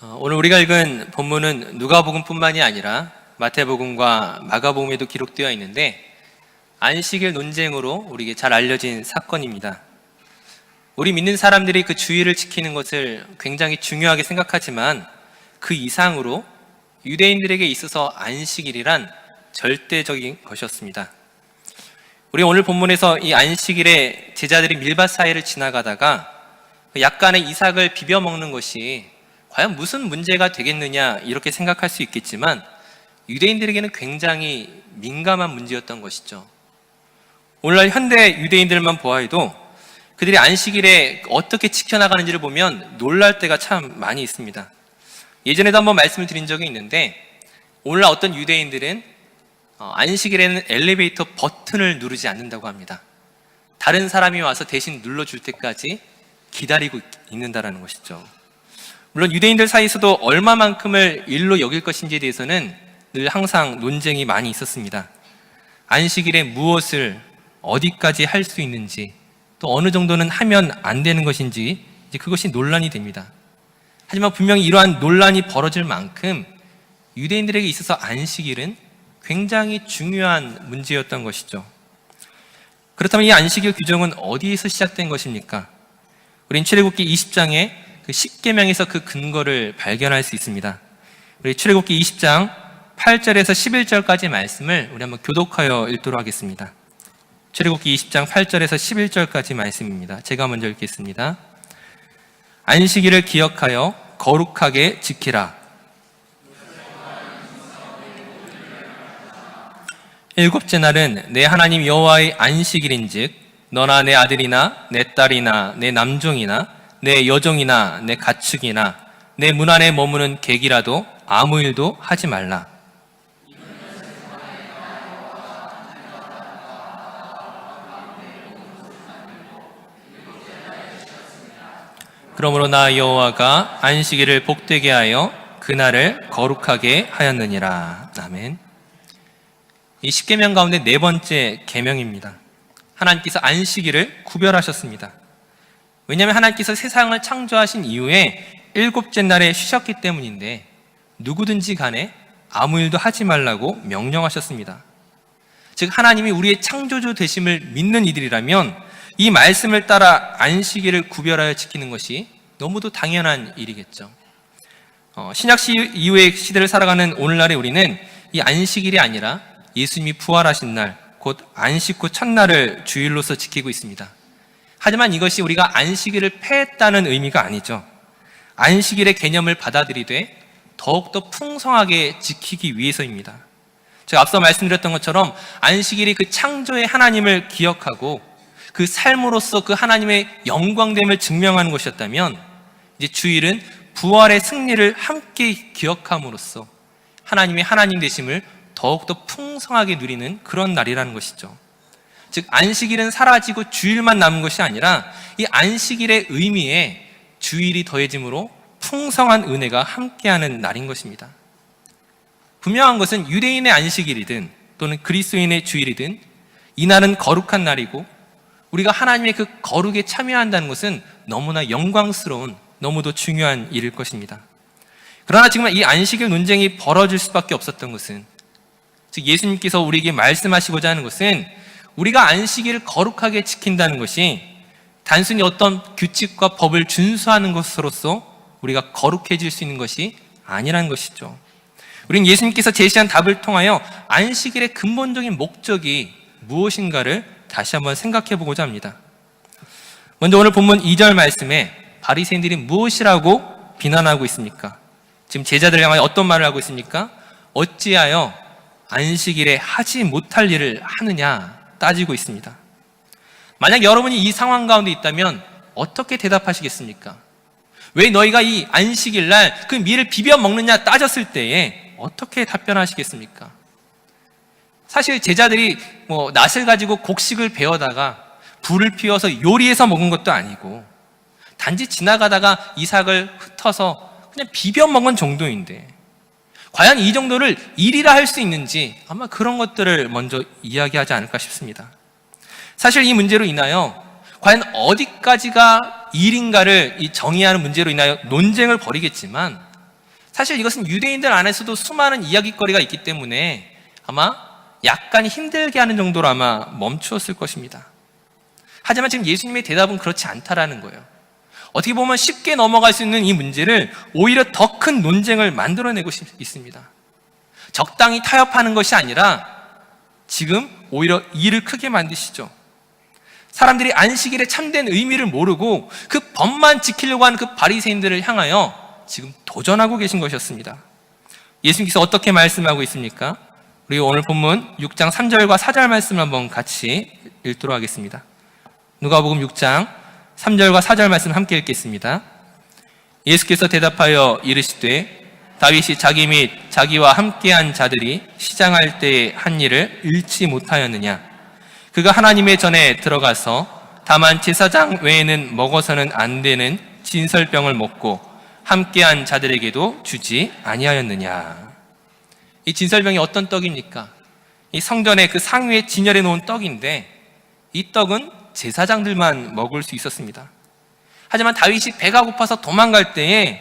어, 오늘 우리가 읽은 본문은 누가복음뿐만이 아니라 마태복음과 마가복음에도 기록되어 있는데 안식일 논쟁으로 우리에게 잘 알려진 사건입니다. 우리 믿는 사람들이 그 주의를 지키는 것을 굉장히 중요하게 생각하지만 그 이상으로 유대인들에게 있어서 안식일이란 절대적인 것이었습니다. 우리 오늘 본문에서 이 안식일에 제자들이 밀밭 사이를 지나가다가 약간의 이삭을 비벼 먹는 것이 과연 무슨 문제가 되겠느냐 이렇게 생각할 수 있겠지만 유대인들에게는 굉장히 민감한 문제였던 것이죠. 오늘날 현대 유대인들만 보아해도 그들이 안식일에 어떻게 지켜나가는지를 보면 놀랄 때가 참 많이 있습니다. 예전에도 한번 말씀을 드린 적이 있는데 오늘날 어떤 유대인들은 어, 안식일에는 엘리베이터 버튼을 누르지 않는다고 합니다. 다른 사람이 와서 대신 눌러줄 때까지 기다리고 있는다라는 것이죠. 물론 유대인들 사이에서도 얼마만큼을 일로 여길 것인지에 대해서는 늘 항상 논쟁이 많이 있었습니다. 안식일에 무엇을 어디까지 할 수 있는지 또 어느 정도는 하면 안 되는 것인지 이제 그것이 논란이 됩니다. 하지만 분명히 이러한 논란이 벌어질 만큼 유대인들에게 있어서 안식일은 굉장히 중요한 문제였던 것이죠. 그렇다면 이 안식일 규정은 어디에서 시작된 것입니까? 우린 출애굽기 20장에 그 10계명에서 그 근거를 발견할 수 있습니다. 우리 출애굽기 20장 8절에서 11절까지 말씀을 우리 한번 교독하여 읽도록 하겠습니다. 출애굽기 20장 8절에서 11절까지 말씀입니다. 제가 먼저 읽겠습니다. 안식일을 기억하여 거룩하게 지키라. 일곱째 날은 내 하나님 여호와의 안식일인즉 너나 내 아들이나 내 딸이나 내 남종이나 내 여종이나 내 가축이나 내 문 안에 머무는 객이라도 아무 일도 하지 말라. 그러므로 나 여호와가 안식일을 복되게 하여 그날을 거룩하게 하였느니라. 아멘. 이 십계명 가운데 네 번째 계명입니다. 하나님께서 안식일을 구별하셨습니다. 왜냐하면 하나님께서 세상을 창조하신 이후에 일곱째 날에 쉬셨기 때문인데 누구든지 간에 아무 일도 하지 말라고 명령하셨습니다. 즉 하나님이 우리의 창조주 되심을 믿는 이들이라면 이 말씀을 따라 안식일을 구별하여 지키는 것이 너무도 당연한 일이겠죠. 어, 신약 시 이후의 시대를 살아가는 오늘날의 우리는 이 안식일이 아니라 예수님이 부활하신 날, 곧 안식 후 첫날을 주일로서 지키고 있습니다. 하지만 이것이 우리가 안식일을 폐했다는 의미가 아니죠. 안식일의 개념을 받아들이되 더욱더 풍성하게 지키기 위해서입니다. 제가 앞서 말씀드렸던 것처럼 안식일이 그 창조의 하나님을 기억하고 그 삶으로서 그 하나님의 영광됨을 증명하는 것이었다면 이제 주일은 부활의 승리를 함께 기억함으로써 하나님의 하나님 되심을 더욱더 풍성하게 누리는 그런 날이라는 것이죠. 즉, 안식일은 사라지고 주일만 남은 것이 아니라 이 안식일의 의미에 주일이 더해짐으로 풍성한 은혜가 함께하는 날인 것입니다. 분명한 것은 유대인의 안식일이든 또는 그리스도인의 주일이든 이 날은 거룩한 날이고 우리가 하나님의 그 거룩에 참여한다는 것은 너무나 영광스러운 너무도 중요한 일일 것입니다. 그러나 지금 이 안식일 논쟁이 벌어질 수밖에 없었던 것은 즉 예수님께서 우리에게 말씀하시고자 하는 것은 우리가 안식일을 거룩하게 지킨다는 것이 단순히 어떤 규칙과 법을 준수하는 것으로서 우리가 거룩해질 수 있는 것이 아니라는 것이죠. 우리는 예수님께서 제시한 답을 통하여 안식일의 근본적인 목적이 무엇인가를 다시 한번 생각해 보고자 합니다. 먼저 오늘 본문 2절 말씀에 바리새인들이 무엇이라고 비난하고 있습니까? 지금 제자들 향하여 어떤 말을 하고 있습니까? 어찌하여 안식일에 하지 못할 일을 하느냐 따지고 있습니다. 만약 여러분이 이 상황 가운데 있다면 어떻게 대답하시겠습니까? 왜 너희가 이 안식일 날 그 밀을 비벼 먹느냐 따졌을 때에 어떻게 답변하시겠습니까? 사실 제자들이 뭐 낫을 가지고 곡식을 베어다가 불을 피워서 요리해서 먹은 것도 아니고 단지 지나가다가 이삭을 흩어서 그냥 비벼 먹은 정도인데 과연 이 정도를 일이라 할 수 있는지 아마 그런 것들을 먼저 이야기하지 않을까 싶습니다. 사실 이 문제로 인하여 과연 어디까지가 일인가를 이 정의하는 문제로 인하여 논쟁을 벌이겠지만 사실 이것은 유대인들 안에서도 수많은 이야기거리가 있기 때문에 아마 약간 힘들게 하는 정도로 아마 멈추었을 것입니다. 하지만 지금 예수님의 대답은 그렇지 않다라는 거예요. 어떻게 보면 쉽게 넘어갈 수 있는 이 문제를 오히려 더 큰 논쟁을 만들어내고 싶- 있습니다. 적당히 타협하는 것이 아니라 지금 오히려 일을 크게 만드시죠. 사람들이 안식일의 참된 의미를 모르고 그 법만 지키려고 하는 그 바리새인들을 향하여 지금 도전하고 계신 것이었습니다. 예수님께서 어떻게 말씀하고 있습니까? 우리 오늘 본문 6장 3절과 4절 말씀을 한번 같이 읽도록 하겠습니다. 누가복음 6장 3절과 4절 말씀 함께 읽겠습니다. 예수께서 대답하여 이르시되 다윗이 자기 및 자기와 함께한 자들이 시장할 때의 한 일을 잃지 못하였느냐 그가 하나님의 전에 들어가서 다만 제사장 외에는 먹어서는 안 되는 진설병을 먹고 함께한 자들에게도 주지 아니하였느냐 이 진설병이 어떤 떡입니까? 이 성전의 그 상위에 진열해 놓은 떡인데 이 떡은 제사장들만 먹을 수 있었습니다. 하지만 다윗이 배가 고파서 도망갈 때에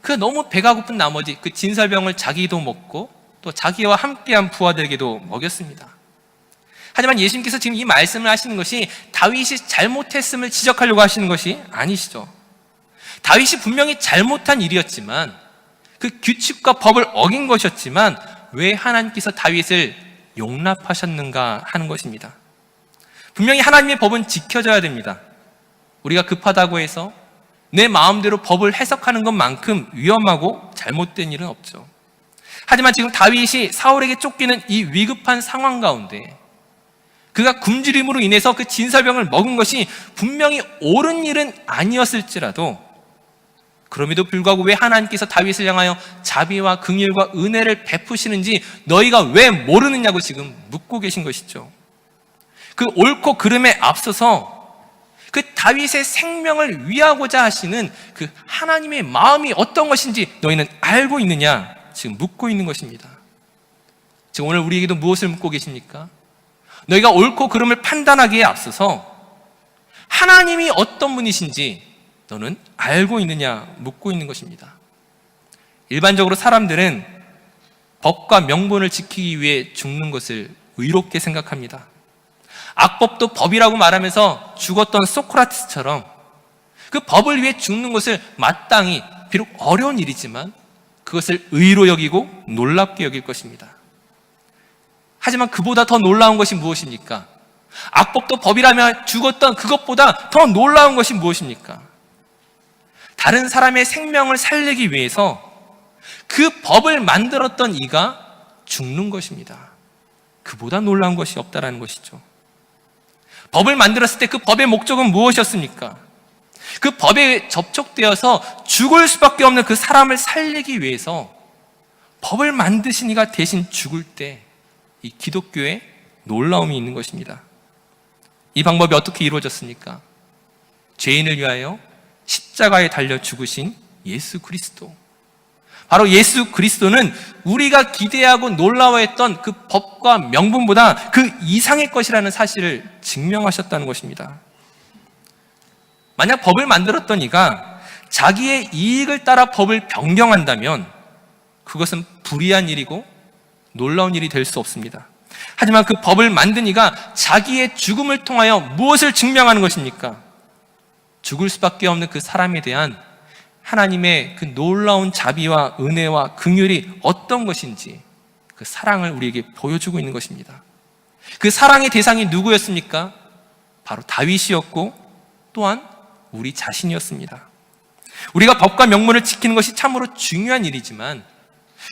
그 너무 배가 고픈 나머지 그 진설병을 자기도 먹고 또 자기와 함께한 부하들에게도 먹였습니다. 하지만 예수님께서 지금 이 말씀을 하시는 것이 다윗이 잘못했음을 지적하려고 하시는 것이 아니시죠. 다윗이 분명히 잘못한 일이었지만 그 규칙과 법을 어긴 것이었지만 왜 하나님께서 다윗을 용납하셨는가 하는 것입니다. 분명히 하나님의 법은 지켜져야 됩니다. 우리가 급하다고 해서 내 마음대로 법을 해석하는 것만큼 위험하고 잘못된 일은 없죠. 하지만 지금 다윗이 사울에게 쫓기는 이 위급한 상황 가운데 그가 굶주림으로 인해서 그 진설병을 먹은 것이 분명히 옳은 일은 아니었을지라도 그럼에도 불구하고 왜 하나님께서 다윗을 향하여 자비와 긍휼과 은혜를 베푸시는지 너희가 왜 모르느냐고 지금 묻고 계신 것이죠. 그 옳고 그름에 앞서서 그 다윗의 생명을 위하고자 하시는 그 하나님의 마음이 어떤 것인지 너희는 알고 있느냐? 지금 묻고 있는 것입니다. 지금 오늘 우리에게도 무엇을 묻고 계십니까? 너희가 옳고 그름을 판단하기에 앞서서 하나님이 어떤 분이신지 너는 알고 있느냐 묻고 있는 것입니다. 일반적으로 사람들은 법과 명분을 지키기 위해 죽는 것을 의롭게 생각합니다. 악법도 법이라고 말하면서 죽었던 소크라테스처럼 그 법을 위해 죽는 것을 마땅히 비록 어려운 일이지만 그것을 의로 여기고 놀랍게 여길 것입니다. 하지만 그보다 더 놀라운 것이 무엇입니까? 악법도 법이라면 죽었던 그것보다 더 놀라운 것이 무엇입니까? 다른 사람의 생명을 살리기 위해서 그 법을 만들었던 이가 죽는 것입니다. 그보다 놀라운 것이 없다라는 것이죠. 법을 만들었을 때 그 법의 목적은 무엇이었습니까? 그 법에 접촉되어서 죽을 수밖에 없는 그 사람을 살리기 위해서 법을 만드신 이가 대신 죽을 때 이 기독교에 놀라움이 있는 것입니다. 이 방법이 어떻게 이루어졌습니까? 죄인을 위하여 십자가에 달려 죽으신 예수 그리스도. 바로 예수 그리스도는 우리가 기대하고 놀라워했던 그 법과 명분보다 그 이상의 것이라는 사실을 증명하셨다는 것입니다. 만약 법을 만들었던 이가 자기의 이익을 따라 법을 변경한다면 그것은 불의한 일이고 놀라운 일이 될 수 없습니다. 하지만 그 법을 만든 이가 자기의 죽음을 통하여 무엇을 증명하는 것입니까? 죽을 수밖에 없는 그 사람에 대한 하나님의 그 놀라운 자비와 은혜와 긍휼이 어떤 것인지 그 사랑을 우리에게 보여주고 있는 것입니다. 그 사랑의 대상이 누구였습니까? 바로 다윗이었고 또한 우리 자신이었습니다. 우리가 법과 명문을 지키는 것이 참으로 중요한 일이지만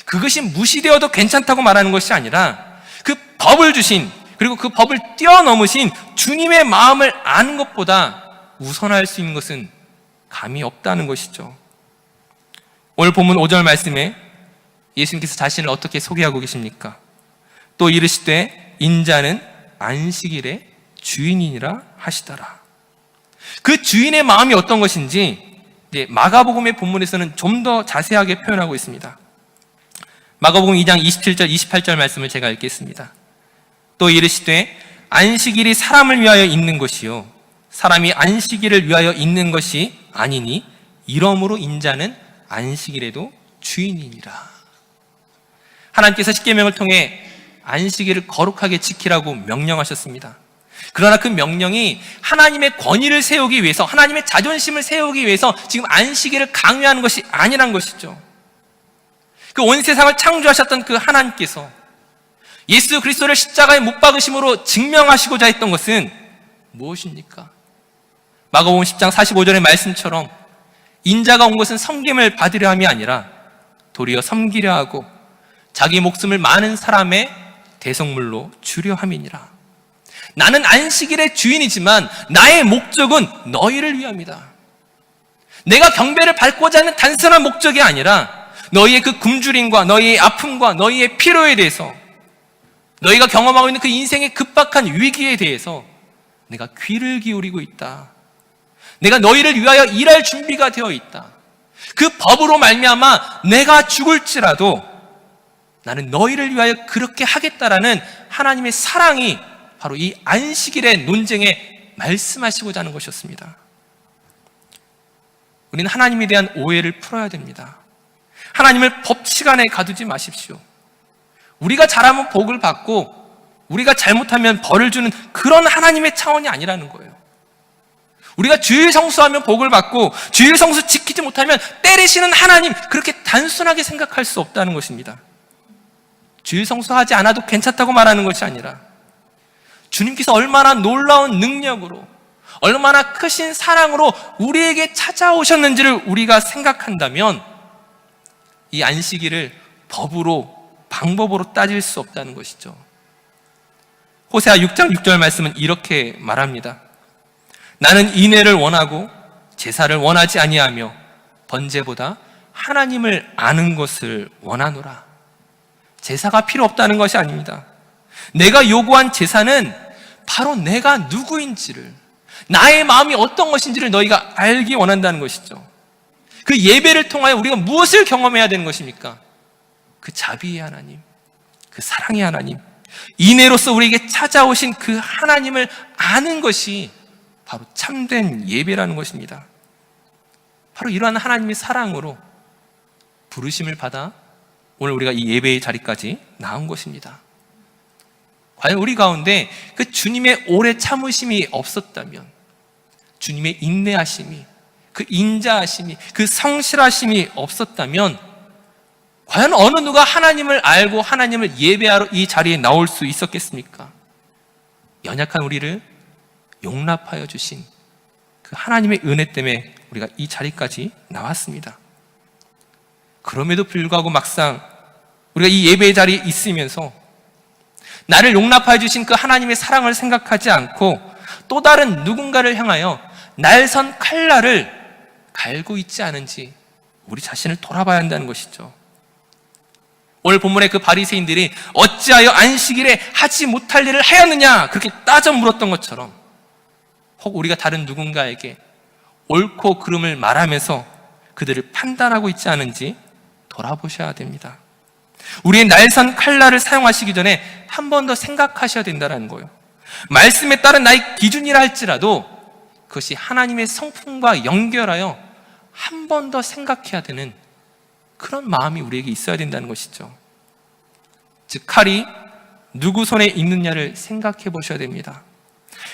그것이 무시되어도 괜찮다고 말하는 것이 아니라 그 법을 주신 그리고 그 법을 뛰어넘으신 주님의 마음을 아는 것보다 우선할 수 있는 것은 감이 없다는 것이죠. 오늘 본문 5절 말씀에 예수님께서 자신을 어떻게 소개하고 계십니까? 또 이르시되 인자는 안식일의 주인이니라 하시더라. 그 주인의 마음이 어떤 것인지 마가복음의 본문에서는 좀 더 자세하게 표현하고 있습니다. 마가복음 2장 27절 28절 말씀을 제가 읽겠습니다. 또 이르시되 안식일이 사람을 위하여 있는 것이요 사람이 안식일을 위하여 있는 것이 아니니 이러므로 인자는 안식일에도 주인이니라. 하나님께서 십계명을 통해 안식일을 거룩하게 지키라고 명령하셨습니다. 그러나 그 명령이 하나님의 권위를 세우기 위해서, 하나님의 자존심을 세우기 위해서 지금 안식일을 강요하는 것이 아니란 것이죠. 그 온 세상을 창조하셨던 그 하나님께서 예수 그리스도를 십자가에 못 박으심으로 증명하시고자 했던 것은 무엇입니까? 마가복음 10장 45절의 말씀처럼 인자가 온 것은 섬김을 받으려 함이 아니라 도리어 섬기려 하고 자기 목숨을 많은 사람의 대성물로 주려 함이니라. 나는 안식일의 주인이지만 나의 목적은 너희를 위함이다. 내가 경배를 받고자 하는 단순한 목적이 아니라 너희의 그 굶주림과 너희의 아픔과 너희의 필요에 대해서 너희가 경험하고 있는 그 인생의 급박한 위기에 대해서 내가 귀를 기울이고 있다. 내가 너희를 위하여 일할 준비가 되어 있다. 그 법으로 말미암아 내가 죽을지라도 나는 너희를 위하여 그렇게 하겠다라는 하나님의 사랑이 바로 이 안식일의 논쟁에 말씀하시고자 하는 것이었습니다. 우리는 하나님에 대한 오해를 풀어야 됩니다. 하나님을 법칙 안에 가두지 마십시오. 우리가 잘하면 복을 받고 우리가 잘못하면 벌을 주는 그런 하나님의 차원이 아니라는 거예요. 우리가 주일 성수하면 복을 받고 주일 성수 지키지 못하면 때리시는 하나님 그렇게 단순하게 생각할 수 없다는 것입니다. 주일 성수하지 않아도 괜찮다고 말하는 것이 아니라 주님께서 얼마나 놀라운 능력으로 얼마나 크신 사랑으로 우리에게 찾아오셨는지를 우리가 생각한다면 이 안식일을 법으로 방법으로 따질 수 없다는 것이죠. 호세아 6장 6절 말씀은 이렇게 말합니다. 나는 인애를 원하고 제사를 원하지 아니하며 번제보다 하나님을 아는 것을 원하노라. 제사가 필요 없다는 것이 아닙니다. 내가 요구한 제사는 바로 내가 누구인지를 나의 마음이 어떤 것인지를 너희가 알기 원한다는 것이죠. 그 예배를 통하여 우리가 무엇을 경험해야 되는 것입니까? 그 자비의 하나님, 그 사랑의 하나님, 인애로서 우리에게 찾아오신 그 하나님을 아는 것이 바로 참된 예배라는 것입니다. 바로 이러한 하나님의 사랑으로 부르심을 받아 오늘 우리가 이 예배의 자리까지 나온 것입니다. 과연 우리 가운데 그 주님의 오래 참으심이 없었다면, 주님의 인내하심이, 그 인자하심이, 그 성실하심이 없었다면, 과연 어느 누가 하나님을 알고 하나님을 예배하러 이 자리에 나올 수 있었겠습니까? 연약한 우리를 용납하여 주신 그 하나님의 은혜 때문에 우리가 이 자리까지 나왔습니다. 그럼에도 불구하고 막상 우리가 이 예배의 자리에 있으면서 나를 용납하여 주신 그 하나님의 사랑을 생각하지 않고 또 다른 누군가를 향하여 날선 칼날을 갈고 있지 않은지 우리 자신을 돌아봐야 한다는 것이죠. 오늘 본문의 그 바리새인들이 어찌하여 안식일에 하지 못할 일을 하였느냐 그렇게 따져 물었던 것처럼 혹 우리가 다른 누군가에게 옳고 그름을 말하면서 그들을 판단하고 있지 않은지 돌아보셔야 됩니다. 우리의 날선 칼날을 사용하시기 전에 한 번 더 생각하셔야 된다는 거예요. 말씀에 따른 나의 기준이라 할지라도 그것이 하나님의 성품과 연결하여 한 번 더 생각해야 되는 그런 마음이 우리에게 있어야 된다는 것이죠. 즉, 칼이 누구 손에 있느냐를 생각해 보셔야 됩니다.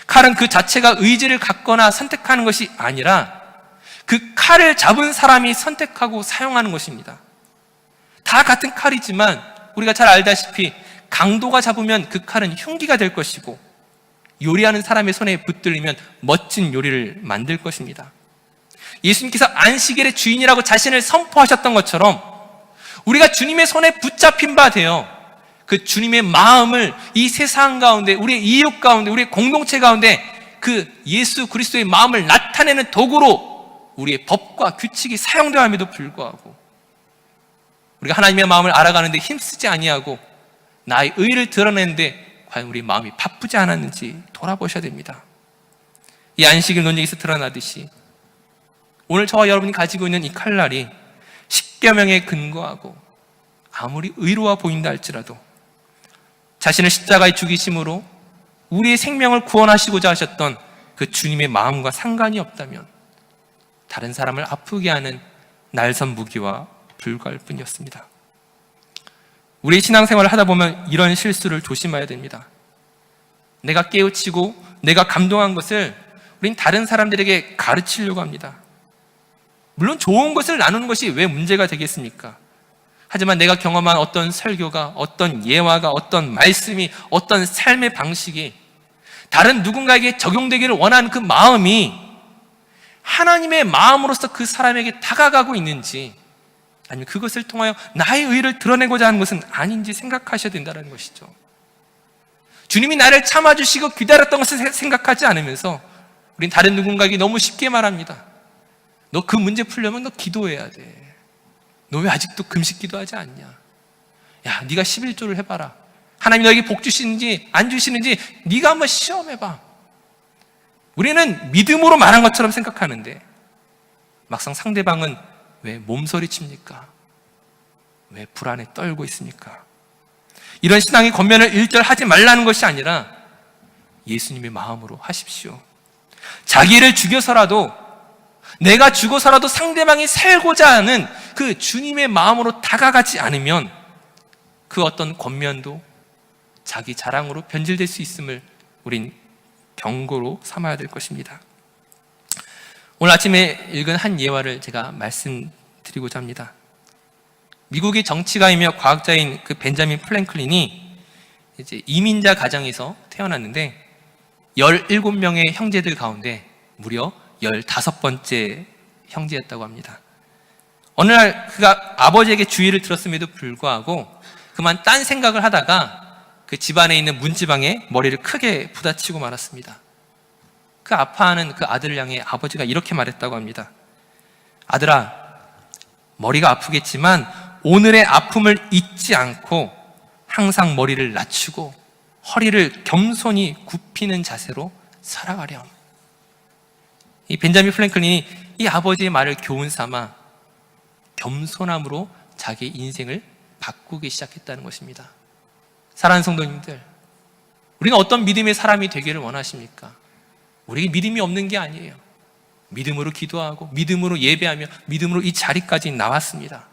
칼은 그 자체가 의지를 갖거나 선택하는 것이 아니라 그 칼을 잡은 사람이 선택하고 사용하는 것입니다. 다 같은 칼이지만 우리가 잘 알다시피 강도가 잡으면 그 칼은 흉기가 될 것이고 요리하는 사람의 손에 붙들리면 멋진 요리를 만들 것입니다. 예수님께서 안식일의 주인이라고 자신을 선포하셨던 것처럼 우리가 주님의 손에 붙잡힌 바 되어 그 주님의 마음을 이 세상 가운데, 우리의 이웃 가운데, 우리의 공동체 가운데 그 예수 그리스도의 마음을 나타내는 도구로 우리의 법과 규칙이 사용되함에도 불구하고 우리가 하나님의 마음을 알아가는데 힘쓰지 아니하고 나의 의를 드러내는데 과연 우리 마음이 바쁘지 않았는지 돌아보셔야 됩니다. 이 안식일 논쟁에서 드러나듯이 오늘 저와 여러분이 가지고 있는 이 칼날이 십계명에 근거하고 아무리 의로워 보인다 할지라도 자신을 십자가에 죽이심으로 우리의 생명을 구원하시고자 하셨던 그 주님의 마음과 상관이 없다면 다른 사람을 아프게 하는 날선 무기와 불과할 뿐이었습니다. 우리 신앙생활을 하다 보면 이런 실수를 조심해야 됩니다. 내가 깨우치고 내가 감동한 것을 우린 다른 사람들에게 가르치려고 합니다. 물론 좋은 것을 나누는 것이 왜 문제가 되겠습니까? 하지만 내가 경험한 어떤 설교가, 어떤 예화가, 어떤 말씀이, 어떤 삶의 방식이 다른 누군가에게 적용되기를 원하는 그 마음이 하나님의 마음으로서 그 사람에게 다가가고 있는지 아니면 그것을 통하여 나의 의를 드러내고자 하는 것은 아닌지 생각하셔야 된다는 것이죠. 주님이 나를 참아주시고 기다렸던 것을 생각하지 않으면서 우린 다른 누군가에게 너무 쉽게 말합니다. 너 그 문제 풀려면 너 기도해야 돼. 너 왜 아직도 금식 기도하지 않냐? 야, 네가 11조를 해봐라. 하나님 너에게 복 주시는지 안 주시는지 네가 한번 시험해봐. 우리는 믿음으로 말한 것처럼 생각하는데 막상 상대방은 왜 몸서리 칩니까? 왜 불안에 떨고 있습니까? 이런 신앙의 권면을 일절 하지 말라는 것이 아니라 예수님의 마음으로 하십시오. 자기를 죽여서라도 내가 죽어서라도 상대방이 살고자 하는 그 주님의 마음으로 다가가지 않으면 그 어떤 권면도 자기 자랑으로 변질될 수 있음을 우린 경고로 삼아야 될 것입니다. 오늘 아침에 읽은 한 예화를 제가 말씀드리고자 합니다. 미국의 정치가이며 과학자인 그 벤자민 플랭클린이 이제 이민자 가정에서 태어났는데 17명의 형제들 가운데 무려 15번째 형제였다고 합니다. 어느 날 그가 아버지에게 주의를 들었음에도 불구하고 그만 딴 생각을 하다가 그 집안에 있는 문지방에 머리를 크게 부다치고 말았습니다. 그 아파하는 그 아들을 향해 아버지가 이렇게 말했다고 합니다. 아들아, 머리가 아프겠지만 오늘의 아픔을 잊지 않고 항상 머리를 낮추고 허리를 겸손히 굽히는 자세로 살아가렴. 이 벤자민 플랭클린이 이 아버지의 말을 교훈 삼아 겸손함으로 자기 인생을 바꾸기 시작했다는 것입니다. 사랑하는 성도님들, 우리가 어떤 믿음의 사람이 되기를 원하십니까? 우리에게 믿음이 없는 게 아니에요. 믿음으로 기도하고, 믿음으로 예배하며, 믿음으로 이 자리까지 나왔습니다.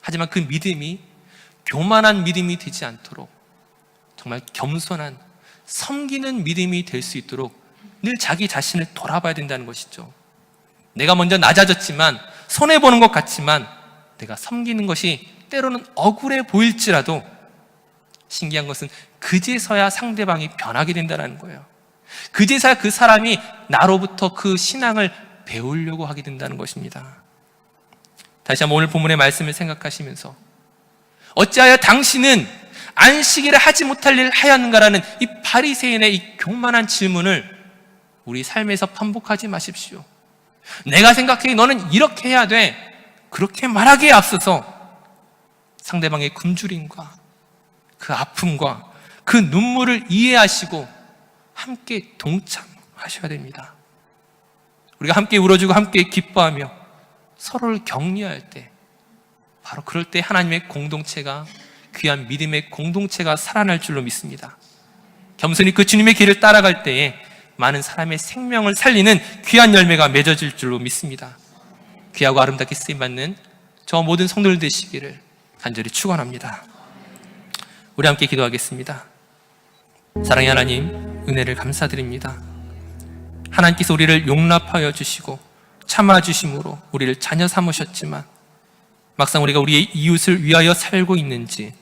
하지만 그 믿음이 교만한 믿음이 되지 않도록 정말 겸손한 섬기는 믿음이 될 수 있도록 늘 자기 자신을 돌아봐야 된다는 것이죠. 내가 먼저 낮아졌지만, 손해보는 것 같지만, 내가 섬기는 것이 때로는 억울해 보일지라도 신기한 것은 그제서야 상대방이 변하게 된다는 거예요. 그제서야 그 사람이 나로부터 그 신앙을 배우려고 하게 된다는 것입니다. 다시 한번 오늘 본문의 말씀을 생각하시면서 어찌하여 당신은 안식일에 하지 못할 일을 하였는가라는 이 바리새인의 이 교만한 질문을 우리 삶에서 반복하지 마십시오. 내가 생각해 너는 이렇게 해야 돼. 그렇게 말하기에 앞서서 상대방의 굶주림과 그 아픔과 그 눈물을 이해하시고 함께 동참하셔야 됩니다. 우리가 함께 울어주고 함께 기뻐하며 서로를 격려할 때 바로 그럴 때 하나님의 공동체가 귀한 믿음의 공동체가 살아날 줄로 믿습니다. 겸손히 그 주님의 길을 따라갈 때에 많은 사람의 생명을 살리는 귀한 열매가 맺어질 줄로 믿습니다. 귀하고 아름답게 쓰임 받는 저 모든 성도들 되시기를 간절히 축원합니다. 우리 함께 기도하겠습니다. 사랑의 하나님, 은혜를 감사드립니다. 하나님께서 우리를 용납하여 주시고 참아 주심으로 우리를 자녀 삼으셨지만 막상 우리가 우리의 이웃을 위하여 살고 있는지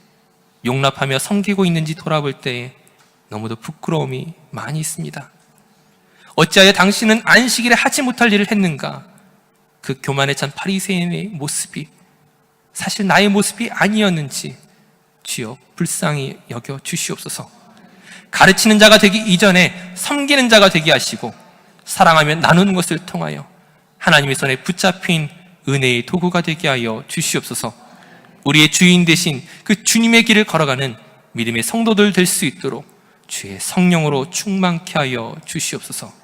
용납하며 섬기고 있는지 돌아볼 때에 너무도 부끄러움이 많이 있습니다. 어찌하여 당신은 안식일에 하지 못할 일을 했는가? 그 교만에 찬 바리새인의 모습이 사실 나의 모습이 아니었는지 주여 불쌍히 여겨 주시옵소서. 가르치는 자가 되기 이전에 섬기는 자가 되게 하시고 사랑하며 나누는 것을 통하여 하나님의 손에 붙잡힌 은혜의 도구가 되게 하여 주시옵소서. 우리의 주인 대신 그 주님의 길을 걸어가는 믿음의 성도들 될 수 있도록 주의 성령으로 충만케 하여 주시옵소서.